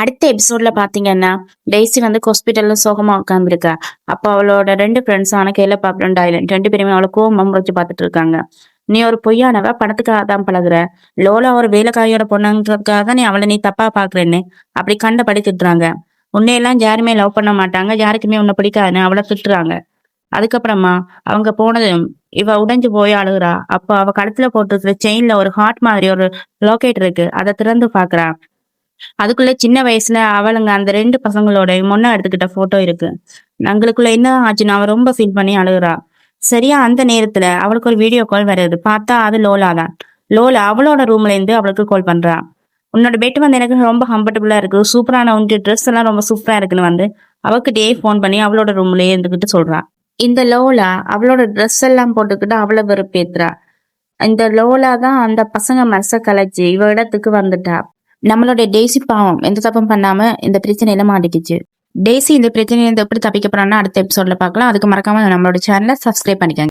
அடுத்த எபிசோட்ல பாத்தீங்கன்னா டெய்ஸி வந்து ஹாஸ்பிட்டல்ல சோகமா உட்காந்துருக்கா அப்ப அவளோட ரெண்டு ஃப்ரெண்ட்ஸ் ஆன கையில பாப்புலர் டைலன் ரெண்டு பேருமே அவளை கோபம் வச்சு பாத்துட்டு இருக்காங்க. நீ ஒரு பொய்யானவ பணத்துக்காக தான் பழகுற. லோலா ஒரு வேலைக்காரியோட பொண்ணுங்கிறதுக்காக தான் நீ அவளை நீ தப்பா பாக்குறேன்னு அப்படி கண்டபடி திட்டுறாங்க. உன்னையெல்லாம் யாருமே லவ் பண்ண மாட்டாங்க யாருக்குமே உன்னை பிடிக்காதுன்னு அவளை திட்டுறாங்க. அதுக்கப்புறமா அவங்க போனதும் இவ உடைஞ்சு போய் அழுகுறா. அப்போ அவ கழுத்துல போட்டிருக்கிற செயின்ல ஒரு ஹார்ட் மாதிரி ஒரு லாக்கெட் இருக்கு. அதை திறந்து பாக்குறா அதுக்குள்ள சின்ன வயசுல அவளுங்க அந்த ரெண்டு பசங்களோட முன்ன எடுத்துக்கிட்ட போட்டோ இருக்கு. எங்களுக்குள்ள என்ன ஆச்சுன்னு அவ ரொம்ப ஃபீல் பண்ணி அழுகுறா. சரியா அந்த நேரத்துல அவளுக்கு ஒரு வீடியோ கால் வருது பார்த்தா அது லோலா தான். லோலா அவளோட ரூம்ல இருந்து அவளுக்கு கால் பண்றா. உன்னோட பெட் வந்து எனக்கு ரொம்ப கம்ஃபர்டபுளா இருக்கு. சூப்பரான உன்ட்டு ட்ரெஸ் எல்லாம் ரொம்ப சூப்பரா இருக்குன்னு வந்து அவகிட்டயே ஃபோன் பண்ணி அவளோட ரூம்லயே இருந்துகிட்டு சொல்றா. இந்த லோலா அவளோட ட்ரெஸ் எல்லாம் போட்டுக்கிட்டு அவளை வெறுப்பேத்துறா. இந்த லோலா தான் அந்த பசங்க மனச கலைச்சு இவ இடத்துக்கு வந்துட்டா. நம்மளோட டெய்ஸி பாவம் எந்த தப்பும் பண்ணாம இந்த பிரச்சனையில மாட்டிக்கிச்சு. டெய்ஸி இந்த பிரச்சனையில எப்படி தப்பிக்க போறான்னு அடுத்த எபிசோட்ல பார்க்கலாம். அதுக்கு மறக்காம நம்மளோட சேனலை சப்ஸ்கிரைப் பண்ணிக்கோங்க.